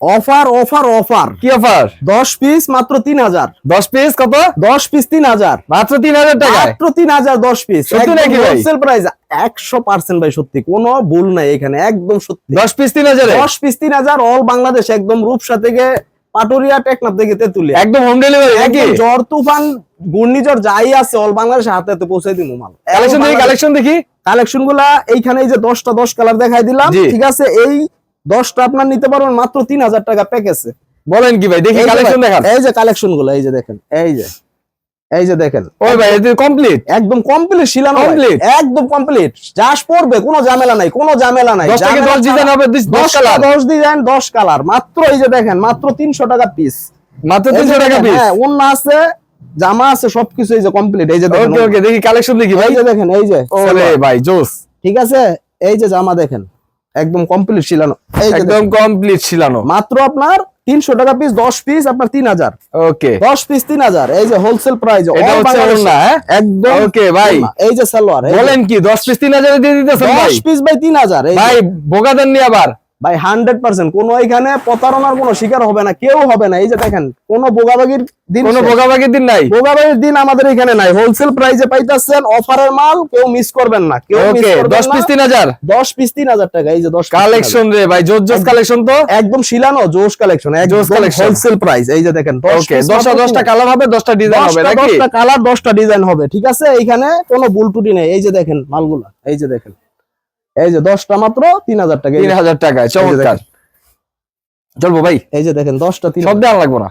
Offer offer offer কি offer দশ piece মাত্র তিন হাজার। দশ পিস কত? দশ পিস তিন হাজার। মাত্র তিন হাজার টাকায়? মাত্র তিন হাজার দশ পিস সত্যি নাকি ভাই? হোলসেল প্রাইস একশো পার্সেন্ট ভাই সত্যি। কোনো ভুল নাই এখানে একদম সত্যি। দশ পিস তিন হাজারে? দশ পিস তিন হাজার অল বাংলাদেশ একদম রূপসা থেকে পাটুরিয়া টেকনাফ থেকে তেতুলিয়া। একদম হোম ডেলিভারি নাকি? তুফান ঘূর্ণিঝড় যাই আছে অল বাংলাদেশে হাতে হাতে পৌঁছে দিব মাল। কালেকশন দেখি কালেকশন দেখি। কালেকশনগুলা এইখানে এই যে দশটা দশ কালার দেখাই দিলাম ঠিক আছে? এই দশটা আপনার নিতে পারবেন মাত্র তিন হাজার টাকা প্যাকেজে বলেন কি ভাই দেখি কালেকশন দেখান এই যে কালেকশনগুলো এই যে দেখেন এই যে এই যে দেখেন ওই ভাই এটা কমপ্লিট একদম কমপ্লিট ভাই। Complete? একদম কমপ্লিট চাষ পড়বে কোনো ঝামেলা নাই কোনো ঝামেলা নাই দশ থেকে ঝামেলা দশ ডিজাইন হবে দশ দশটা কালার দশ ডিজাইন দশ কালার মাত্র এই যে দেখেন মাত্র তিনশো টাকা পিস মাত্র তিনশো টাকা পিস হ্যাঁ অন্য আছে জামা আছে সবকিছু এই যে কমপ্লিট এই যে দেখেন ওকে ওকে দেখি কালেকশন দেখি ভাই এই যে দেখেন এই যে ওরে ভাই জোস ঠিক আছে এই যে জামা দেখেন একদম কমপ্লিট শিলানো। একদম কমপ্লিট ছিলানো মাত্র আপনার তিনশো টাকা পিস দশ পিস আপনার তিন হাজার। ওকে দশ পিস তিন হাজার। এই যে হোলসেল প্রাইস হ্যাঁ? একদম ওকে ভাই। এই যে সালোয়ার বলেন কি দশ পিস তিন হাজার দিয়ে দিতেছেন দশ পিস ভাই তিন হাজার। ভাই বোকা নিয়ে নি আবার। ভাই হান্ড্রেড পার্সেন্ট কোনো এখানে প্রতারণার কোনো শিকার হবে না কেউ হবে না। এই যে দেখেন কোনো বোগাবাগির দিন কোনো। বোকাবাকির দিন নাই। বোগাবাগির দিন আমাদের এখানে নাই। হোলসেল প্রাইসে পাইতেছেন অফারের মাল কেউ মিস করবেন না। কেউ দশ পিস তিন হাজার। দশ পিস তিন হাজার টাকা এই যে দশ কালেকশন রে ভাই জোস জোস কালেকশন তো? একদম শিলানো জোশ কালেকশন জোশ কালেকশন হোলসেল প্রাইস এই যে দেখেন ওকে দশটা দশটা কালার হবে দশটা ডিজাইন হবে নাকি? দশটা কালার দশটা ডিজাইন হবে ঠিক আছে? এইখানে কোনো ত্রুটি নেই। এই যে দেখেন মালগুলা এই যে দেখেন। এই যে দশটা মাত্র তিন হাজার টাকা। তিন হাজার টাকায় চমৎকার। চলবো ভাই। এই যে দেখেন দশটা তিন সব দেওয়া লাগবো না।